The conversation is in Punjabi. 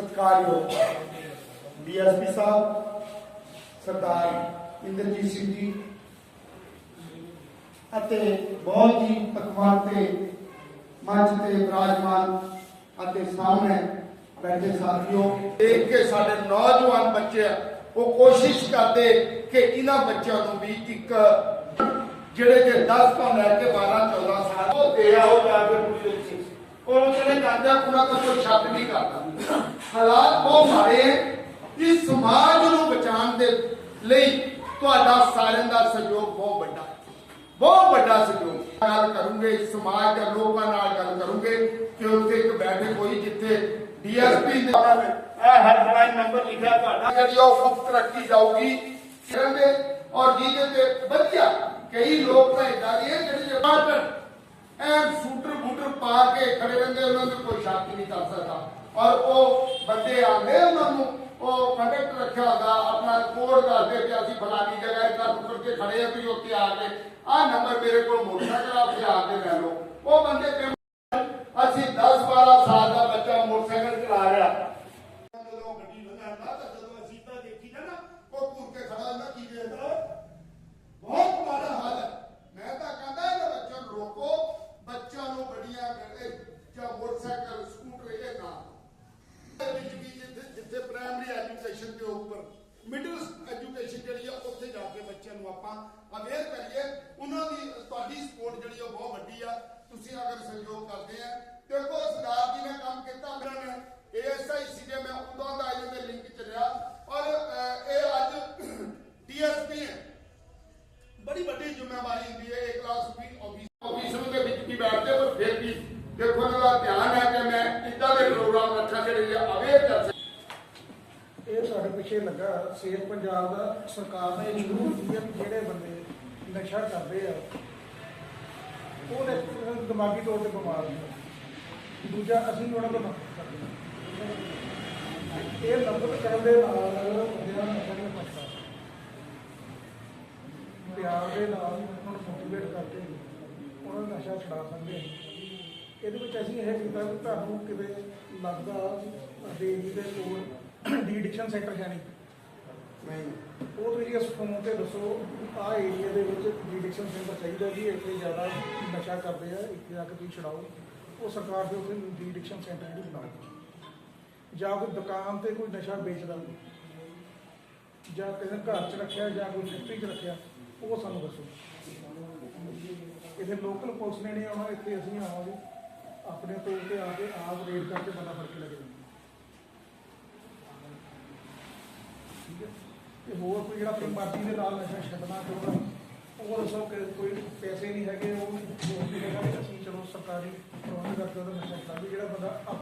ਸਤਿਕਾਰਯੋਗ ਡੀਐਸਪੀ ਸਾਹਿਬ, ਸਰਦਾਰ ਇੰਦਰਜੀਤ ਸਿੰਘ ਜੀ ਅਤੇ ਬਹੁਤ ਹੀ ਪਕਵਾਨ ਤੇ ਮੰਚ ਤੇ ਵਿਰਾਜਮਾਨ ਅਤੇ ਸਾਹਮਣੇ ਬੈਠੇ ਸਾਥੀਓ, ਦੇਖ ਕੇ ਸਾਡੇ ਨੌਜਵਾਨ ਬੱਚੇ ਉਹ ਕੋਸ਼ਿਸ਼ ਕਰਦੇ ਕਿ ਇਹਨਾਂ ਬੱਚਿਆਂ ਨੂੰ ਵੀ ਇੱਕ ਜਿਹੜੇ ਕਿ 10 ਤੋਂ ਲੈ ਕੇ 12 14 ਸਾਲ, ਉਹ ਦੇ ਆਓ ਜਾ ਕੇ ਪੁਲਿਸ ਜਿਹੜੇ ਜਾਂਦੇ ਆ, ਉਹਨਾਂ ਦਾ ਕੋਈ ਸ਼ੱਕ ਨਹੀਂ ਕਰਦਾ। ਹਾਲਾਤ ਬਹੁਤ ਮਾੜੇ ਹੈ। ਕਿ ਸਮਾਜ ਨੂੰ ਬਚਾਉਣ ਦੇ ਲਈ ਤੁਹਾਡਾ ਸਾਰਿਆਂ ਦਾ ਸਹਿਯੋਗ ਬਹੁਤ ਵੱਡਾ ਬਹੁਤ ਵੱਡਾ ਸਹਿਯੋਗ। ਗੱਲ ਕਰੂੰਗੇ ਸਮਾਜ ਦੇ ਲੋਕਾਂ ਨਾਲ ਗੱਲ ਕਰੂੰਗੇ ਕਿ ਉੱਥੇ ਇੱਕ ਬੈਠਕ ਹੋਈ ਜਿੱਥੇ ਡੀਐਸਪੀ ਨੇ ਇਹ ਹੈਲਪਲਾਈਨ ਨੰਬਰ ਲਿਖਿਆ ਤੁਹਾਡਾ। ਜਿਹੜੀ ਉਹ ਮੁਕਤ ਰੱਖੀ ਜਾਊਗੀ। ਕਹਿੰਦੇ ਔਰ ਜਿਹਦੇ ਤੇ ਵਧੀਆ ਕਈ ਲੋਕ ਤਾਂ ਇਦਾਂ ਦੇ ਜਿਹੜੇ ਜਮਾਟਰ ਐ ਸੂਟਰ ਬੂਟਰ ਪਾ ਕੇ ਖੜੇ ਰਹਿੰਦੇ, ਉਹਨਾਂ ਨੂੰ ਕੋਈ ਸ਼ੱਕ ਨਹੀਂ ਕਰ ਸਕਦਾ। ਔਰ ਉਹ ਬੰਦੇ ਆਉਂਦੇ ਉਹਨਾਂ ਨੂੰ, ਉਹ ਕੰਡਕਟਰ ਰੱਖਿਆ ਹੁੰਦਾ, ਆਪਣਾ ਕੋਡ ਦੱਸਦੇ ਕਿ ਅਸੀਂ ਫਲਾਨੀ ਜਗ੍ਹਾ ਇੱਦਾਂ ਰੁਕ ਕੇ ਖੜੇ ਆ, ਤੁਸੀਂ ਉੱਥੇ ਆ ਕੇ, ਆਹ ਨੰਬਰ ਮੇਰੇ ਕੋਲ ਮੋਟਰਸਾਈਕਲ ਆ, ਉੱਥੇ ਆ ਕੇ ਲੈ ਲਓ। ਉਹ ਬੰਦੇ ਤੇ ਅਸੀਂ 10 12 ਸਾਲ ਦਾ ਬੱਚਾ ਮੋਟਰਸਾਈਕਲ ਚਲਾ ਰਿਹਾ ਜਦੋਂ ਗੱਡੀ ਲੰਘਾਉਂਦਾ ਤਾਂ ਜਦੋਂ ਅਸੀਂ ਤਾਂ ਦੇਖੀ ਨਾ ਨਾ ਉਹ ਘੁਰ ਕੇ ਖੜਾ ਹੁੰਦਾ ਕੀ ਵੇਖਦਾ ਬਹੁਤ ਮਾੜਾ ਹਾਲ ਹੈ ਮੈਂ ਤਾਂ ਕਹਿੰਦਾ ਇਹਨਾਂ ਬੱਚਿਆਂ ਨੂੰ ਰੋਕੋ ਬੱਚਿਆਂ ਨੂੰ ਗੱਡੀਆਂ ਕਰਦੇ ਜਾਂ ਮੋਟਰਸਾਈਕਲ ਸਕੂਟਰ ਇਹ ਨਾ ਇਹਦੇ ਵਿੱਚ ਵੀ ਜਿੱਥੇ ਜਿੱਥੇ ਪ੍ਰਾਇਮਰੀ ਐਜੂਕੇਸ਼ਨ ਦੇ ਉੱਪਰ ਮਿਡਲ ਐਜੂਕੇਸ਼ਨ ਜਿਹੜੀ ਆ ਉੱਥੇ ਜਾ ਕੇ ਬੱਚਿਆਂ ਨੂੰ ਆਪਾਂ ਅਵੇਅਰ ਕਰੀਏ, ਉਹਨਾਂ ਦੀ, ਤੁਹਾਡੀ ਸਪੋਰਟ ਜਿਹੜੀ ਆ ਬਹੁਤ ਵੱਡੀ ਆ। ਤੁਸੀਂ ਅਗਰ ਸਹਿਯੋਗ ਕਰਦੇ ਆ, ਦੇਖੋ, ਸਰਦਾਰ ਜੀ ਨੇ ਕੰਮ ਕੀਤਾ ਮੇਰਾ ਨੇ ਏਐਸਆਈ ਸੀਗੇ ਮੈਂ ਉਦੋਂ ਦਾ ਇਹਨਾਂ ਲਿੰਕ ਚ ਰਿਹਾ ਔਰ ਇਹ ਅੱਜ ਡੀਐਸਪੀ ਹੈ। ਬੜੀ ਵੱਡੀ ਜ਼ਿੰਮੇਵਾਰੀ ਹੁੰਦੀ ਹੈ ਇੱਕ ਕਲਾਸ ਵੀ ਆਫਿਸਰ ਦੇ ਵਿੱਚ ਵੀ ਬੈਠਦੇ ਪਰ ਫਿਰ ਵੀ ਦੇਖੋ, ਉਹਨਾਂ ਦਾ ਧਿਆਨ ਹੈ ਕਿ ਮੈਂ ਇਦਾਂ ਦੇ ਪ੍ਰੋਗਰਾਮ ਰੱਖਾਂ ਜਿਹੜੇ ਅਵੇਅਰ ਕਰ ਤੁਹਾਡੇ ਪਿੱਛੇ ਲੱਗਾ ਸੇਫ ਪੰਜਾਬ ਦਾ ਸਰਕਾਰ ਨੇ ਸ਼ੁਰੂ ਕੀਤੀ ਹੈ ਕਿ ਜਿਹੜੇ ਬੰਦੇ ਨਸ਼ਾ ਕਰਦੇ ਆ, ਉਹਦੇ ਦਿਮਾਗੀ ਤੌਰ ਤੇ ਬਿਮਾਰ ਨੇ। ਦੂਜਾ, ਅਸੀਂ ਉਹਨਾਂ ਨੂੰ ਇਹ ਨਫ਼ਰਤ ਕਰਨ ਦੇ ਨਾਲ ਬੰਦਿਆਂ ਨੂੰ ਨਸ਼ਾ ਨਹੀਂ ਪੱਕਦਾ ਪਿਆਰ ਦੇ ਨਾਲ ਉਹਨਾਂ ਨੂੰ ਮੋਟੀਵੇਟ ਕਰਕੇ ਉਹਨਾਂ ਨੂੰ ਨਸ਼ਾ ਛੁਡਾ ਸਕਦੇ ਹਾਂ ਇਹਦੇ ਵਿੱਚ ਅਸੀਂ ਇਹ ਕੀਤਾ ਤੁਹਾਨੂੰ ਕਿਤੇ ਲੱਗਦਾ ਦੇਵੀ ਦੇ ਕੋਲ ਡੀ ਐਡਿਕਸ਼ਨ ਸੈਂਟਰ ਹੈ ਨਹੀਂ। ਨਹੀਂ। ਉਹ ਤੁਸੀਂ ਇਸ ਫੋਨ ਤੇ ਦੱਸੋ ਆਹ ਏਰੀਆ ਦੇ ਵਿੱਚ ਡੀ ਐਡਿਕਸ਼ਨ ਸੈਂਟਰ ਚਾਹੀਦਾ ਜੀ ਇੱਥੇ ਜ਼ਿਆਦਾ ਨਸ਼ਾ ਕਰਦੇ ਆ ਇੱਥੇ ਆ ਕੇ ਤੁਸੀਂ ਛਡਾਓ। ਉਹ ਸਰਕਾਰ ਦੇ ਉੱਤੇ ਡੀ ਐਡਿਕਸ਼ਨ ਸੈਂਟਰ ਜਿਹੜੀ ਬਣਾਓ ਜਾਂ ਕੋਈ ਦੁਕਾਨ ਤੇ ਕੋਈ ਨਸ਼ਾ ਵੇਚਦਾ ਜਾਂ ਕਿਸੇ ਘਰ 'ਚ ਰੱਖਿਆ ਜਾਂ ਕੋਈ ਫੈਕਟਰੀ 'ਚ ਰੱਖਿਆ ਉਹ ਸਾਨੂੰ ਦੱਸੋ। ਇੱਥੇ ਲੋਕਲ ਪੁਲਿਸ ਨੇ ਨਹੀਂ ਆਉਣਾ ਇੱਥੇ ਅਸੀਂ ਆਵਾਂਗੇ। ਆਪਣੇ ਤੌਰ ਤੇ ਆ ਕੇ ਆਪ ਰੇਡ ਕਰਕੇ ਬੰਦਾ ਫੜ ਕੇ ਲੈ ਕੇ ਤੇ ਹੋਰ ਕੋਈ ਜਿਹੜਾ ਆਪਣੀ ਮਰਜ਼ੀ ਦੇ ਨਾਲ ਨਸ਼ਾ ਛੱਡਣਾ ਚਾਹੁੰਦਾ, ਉਹ ਦੱਸੋ ਕਿ ਕੋਈ ਪੈਸੇ ਨਹੀਂ ਹੈਗੇ, ਉਹ ਨਹੀਂ ਹੈਗਾ ਕਿ ਅਸੀਂ ਚਲੋ ਸਰਕਾਰੀ ਪ੍ਰਬੰਧ ਕਰਕੇ ਉਹਦਾ ਨਸ਼ਾ ਛੱਡਾਂਗੇ, ਜਿਹੜਾ ਬੰਦਾ